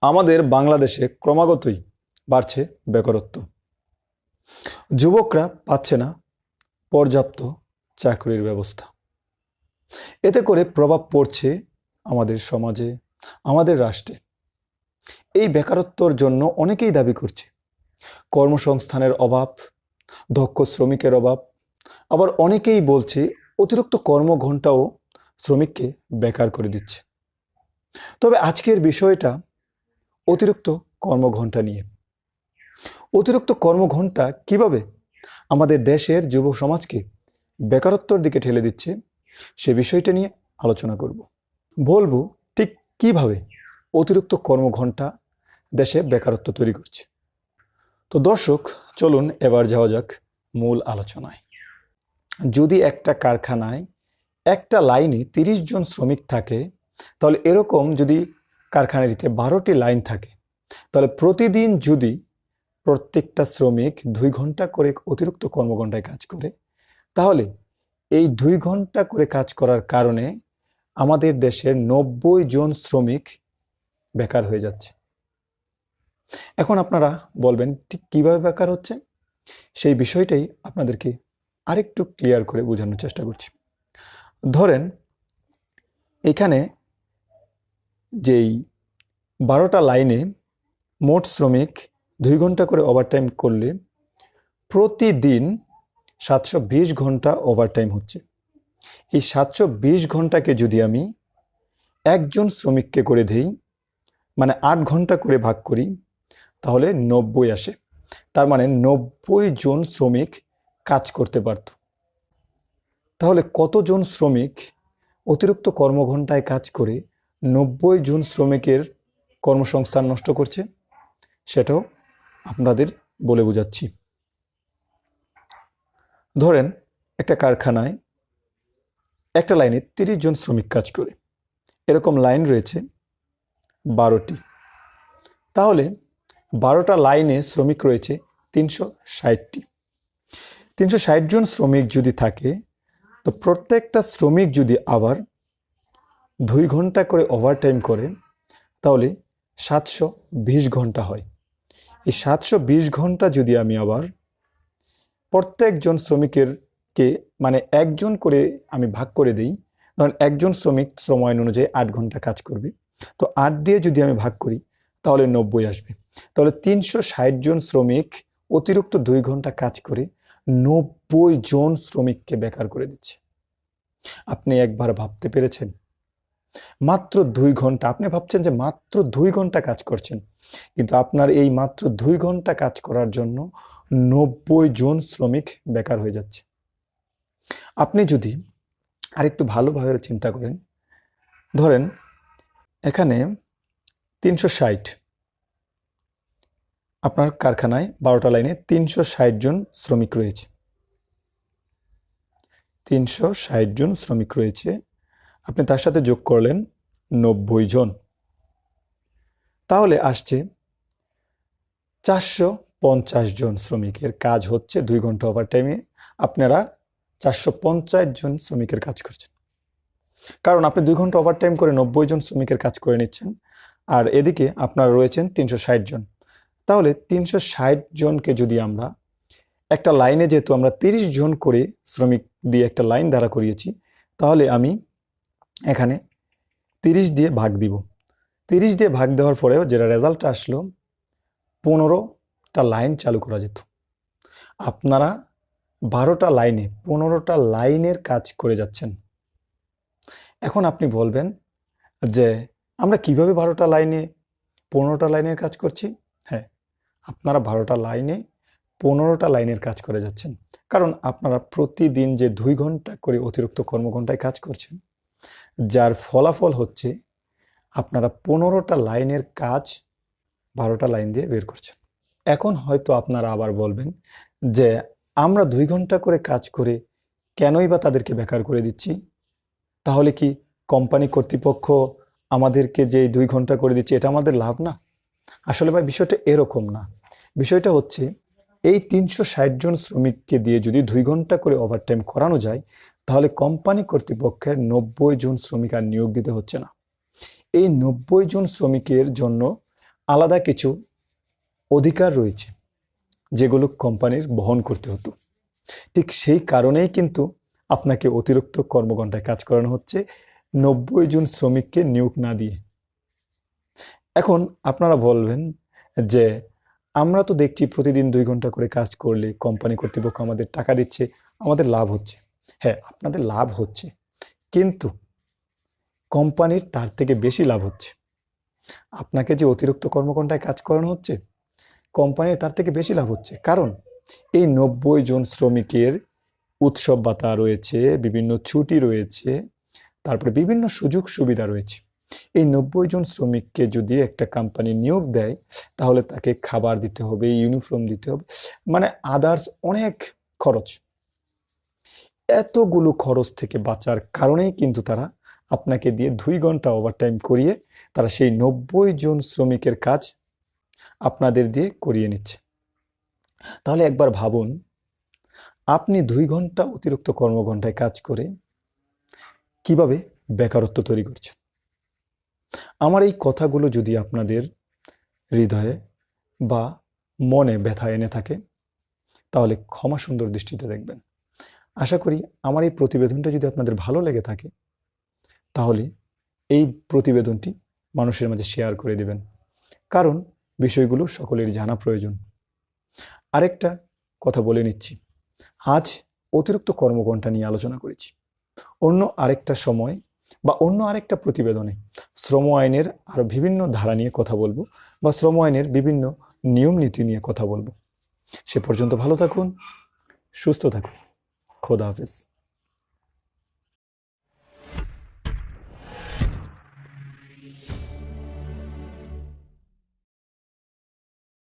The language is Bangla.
আমাদের বাংলাদেশে ক্রমাগতই বাড়ছে বেকারত্ব। যুবকরা পাচ্ছে না পর্যাপ্ত চাকরির ব্যবস্থা। এতে করে প্রভাব পড়ছে আমাদের সমাজে, আমাদের রাষ্ট্রে। এই বেকারত্বর জন্য অনেকেই দাবি করছে। কর্মসংস্থানের অভাব, দক্ষ শ্রমিকের অভাব। আবার অনেকেই বলছে অতিরিক্ত কর্মঘণ্টাও শ্রমিককে বেকার করে দিচ্ছে। তবে আজকের বিষয়টা অতিরিক্ত কর্মঘণ্টা নিয়ে। অতিরিক্ত কর্মঘণ্টা কীভাবে আমাদের দেশের যুব সমাজকে বেকারত্বর দিকে ঠেলে দিচ্ছে, সে বিষয়টা নিয়ে আলোচনা করব। বলব ঠিক কীভাবে অতিরিক্ত কর্মঘণ্টা দেশে বেকারত্ব তৈরি করছে। তো দর্শক, চলুন এবার যাওয়া যাক মূল আলোচনায়। যদি একটা কারখানায় একটা লাইনে তিরিশ জন শ্রমিক থাকে, তাহলে এরকম যদি কারখানাটিতে বারোটি লাইন থাকে। তাহলে প্রতিদিন যদি প্রত্যেকটা শ্রমিক দুই ঘণ্টা করে অতিরিক্ত কর্মঘণ্টায় কাজ করে, তাহলে এই দুই ঘণ্টা করে কাজ করার কারণে আমাদের দেশের নব্বই জন শ্রমিক বেকার হয়ে যাচ্ছে। এখন আপনারা বলবেন, ঠিক কীভাবে বেকার হচ্ছে? সেই বিষয়টাই আপনাদেরকে আরেকটু ক্লিয়ার করে বোঝানোর চেষ্টা করছি। ধরেন, এখানে যেই বারোটা লাইনে মোট শ্রমিক দুই ঘণ্টা করে ওভারটাইম করলে প্রতিদিন সাতশো বিশ ঘণ্টা ওভারটাইম হচ্ছে। এই সাতশো বিশ ঘন্টাকে যদি আমি একজন শ্রমিককে করে দেই মানে আট ঘণ্টা করে ভাগ করি, তাহলে নব্বই আসে। তার মানে নব্বই জন শ্রমিক কাজ করতে পারত। তাহলে কতজন শ্রমিক অতিরিক্ত কর্মঘণ্টায় কাজ করে নব্বই জন শ্রমিকের কর্মসংস্থান নষ্ট করছে, সেটাও আপনাদের বলে বোঝাচ্ছি। ধরেন, একটা কারখানায় একটা লাইনে তিরিশ জন শ্রমিক কাজ করে, এরকম লাইন রয়েছে বারোটি। তাহলে বারোটা লাইনে শ্রমিক রয়েছে তিনশো ষাটটি। তিনশো ষাট জন শ্রমিক যদি থাকে, তো প্রত্যেকটা শ্রমিক যদি আবার দুই ঘণ্টা করে ওভারটাইম করে, তাহলে সাতশো বিশ ঘণ্টা হয়। এই সাতশো বিশ ঘণ্টা যদি আমি আবার প্রত্যেকজন শ্রমিকের কে মানে একজন করে আমি ভাগ করে দিই, ধরেন একজন শ্রমিক শ্রম আইন অনুযায়ী আট ঘণ্টা কাজ করবে, তো আট দিয়ে যদি আমি ভাগ করি, তাহলে নব্বই আসবে। তাহলে তিনশো ষাট জন শ্রমিক অতিরিক্ত দুই ঘণ্টা কাজ করে নব্বই জন শ্রমিককে বেকার করে দিচ্ছে। আপনি একবার ভাবতে পেরেছেন? মাত্র দুই ঘণ্টা। আপনি ভাবছেন যে মাত্র দুই ঘণ্টা কাজ করছেন। কিন্তু আপনার এই মাত্র দুই ঘণ্টা কাজ করার জন্য নব্বই জন শ্রমিক বেকার হয়ে যাচ্ছে। আপনি যদি আরেকটু ভালোভাবে চিন্তা করেন, ধরেন এখানে তিনশো ষাট। আপনার কারখানায় বারোটা লাইনে তিনশো ষাট জন শ্রমিক রয়েছে। তিনশো ষাট জন শ্রমিক রয়েছে আপনি তার সাথে যোগ করলেন নব্বই জন। তাহলে আসছে চারশো পঞ্চাশ জন শ্রমিকের কাজ হচ্ছে দুই ঘণ্টা ওভার টাইমে আপনারা চারশো পঞ্চাশ জন শ্রমিকের কাজ করছেন। কারণ আপনি দুই ঘণ্টা ওভার টাইম করে নব্বই জন শ্রমিকের কাজ করে নিচ্ছেন। আর এদিকে আপনারা রয়েছেন তিনশো ষাট জন। তাহলে তিনশো ষাট জনকে যদি আমরা একটা লাইনে যেহেতু আমরা তিরিশ জন করে শ্রমিক দিয়ে একটা লাইন দ্বারা করিয়েছি, তাহলে আমি এখানে তিরিশ দিয়ে ভাগ দিব। তিরিশ দিয়ে ভাগ দেওয়ার পরেও যেটা রেজাল্ট আসলো, পনেরোটা লাইন চালু করা যেত। আপনারা বারোটা লাইনে পনেরোটা লাইনের কাজ করে যাচ্ছেন। এখন আপনি বলবেন যে, আমরা কীভাবে বারোটা লাইনে পনেরোটা লাইনের কাজ করছি? হ্যাঁ আপনারা বারোটা লাইনে পনেরোটা লাইনের কাজ করে যাচ্ছেন। কারণ আপনারা প্রতিদিন যে দুই ঘণ্টা করে অতিরিক্ত কর্মঘণ্টায় কাজ করছেন যার ফলাফল হচ্ছে আপনারা পনেরোটা লাইনের কাজ বারোটা লাইন দিয়ে বের করছেন। এখন হয়তো আপনারা আবার বলবেন যে আমরা দুই ঘণ্টা করে কাজ করে কেনই বা তাদেরকে বেকার করে দিচ্ছি? তাহলে কি কোম্পানি কর্তৃপক্ষ আমাদেরকে যে দুই ঘণ্টা করে দিচ্ছে, এটা আমাদের লাভ না? আসলে ভাই, বিষয়টা এরকম না। বিষয়টা হচ্ছে এই তিনশো ষাট জন শ্রমিককে দিয়ে যদি দুই ঘণ্টা করে ওভারটাইম করানো যায় তাহলে কোম্পানি কর্তৃপক্ষের নব্বই জন শ্রমিক আর নিয়োগ দিতে হচ্ছে না। এই নব্বই জন শ্রমিকের জন্য আলাদা কিছু অধিকার রয়েছে, যেগুলো কোম্পানির বহন করতে হতো। ঠিক সেই কারণেই কিন্তু আপনাকে অতিরিক্ত কর্মঘণ্টায় কাজ করানো হচ্ছে নব্বই জন শ্রমিককে নিয়োগ না দিয়ে। এখন আপনারা বলবেন যে, আমরা তো দেখছি প্রতিদিন দুই ঘণ্টা করে কাজ করলে কোম্পানি কর্তৃপক্ষ আমাদের টাকা দিচ্ছে, আমাদের লাভ হচ্ছে। হ্যাঁ আপনাদের লাভ হচ্ছে। কিন্তু কোম্পানির তার থেকে বেশি লাভ হচ্ছে। আপনাকে যে অতিরিক্ত কর্মঘণ্টায় কাজ করানো হচ্ছে, কোম্পানির তার থেকে বেশি লাভ হচ্ছে। কারণ এই নব্বই জন শ্রমিকের উৎসব ভাতা রয়েছে, বিভিন্ন ছুটি রয়েছে, তারপরে বিভিন্ন সুযোগ সুবিধা রয়েছে। এই নব্বই জন শ্রমিককে যদি একটা কোম্পানি নিয়োগ দেয়, তাহলে তাকে খাবার দিতে হবে, ইউনিফর্ম দিতে হবে। মানে আদার্স অনেক খরচ। এতগুলো খরচ থেকে বাঁচার কারণেই কিন্তু তারা আপনাকে দিয়ে দুই ঘণ্টা ওভারটাইম করিয়ে তারা সেই নব্বই জন শ্রমিকের কাজ আপনাদের দিয়ে করিয়ে নিচ্ছে। তাহলে একবার ভাবুন, আপনি দুই ঘণ্টা অতিরিক্ত কর্মঘণ্টায় কাজ করে কীভাবে বেকারত্ব তৈরি করছেন? আমার এই কথাগুলো যদি আপনাদের হৃদয়ে বা মনে ব্যথা এনে থাকে, তাহলে ক্ষমা সুন্দর দৃষ্টিতে দেখবেন। আশা করি আমার এই প্রতিবেদনটা যদি আপনাদের ভালো লেগে থাকে, তাহলে এই প্রতিবেদনটি মানুষের মাঝে শেয়ার করে দেবেন। কারণ বিষয়গুলো সকলের জানা প্রয়োজন। আরেকটা কথা বলে নিচ্ছি। আজ অতিরিক্ত কর্মঘণ্টা নিয়ে আলোচনা করেছি। অন্য আরেকটা সময় বা অন্য আরেকটা প্রতিবেদনে শ্রম আইনের আরও বিভিন্ন ধারা নিয়ে কথা বলব বা শ্রম আইনের বিভিন্ন নিয়ম নীতি নিয়ে কথা বলব। সে পর্যন্ত ভালো থাকুন, সুস্থ থাকুন। खुदाफिज़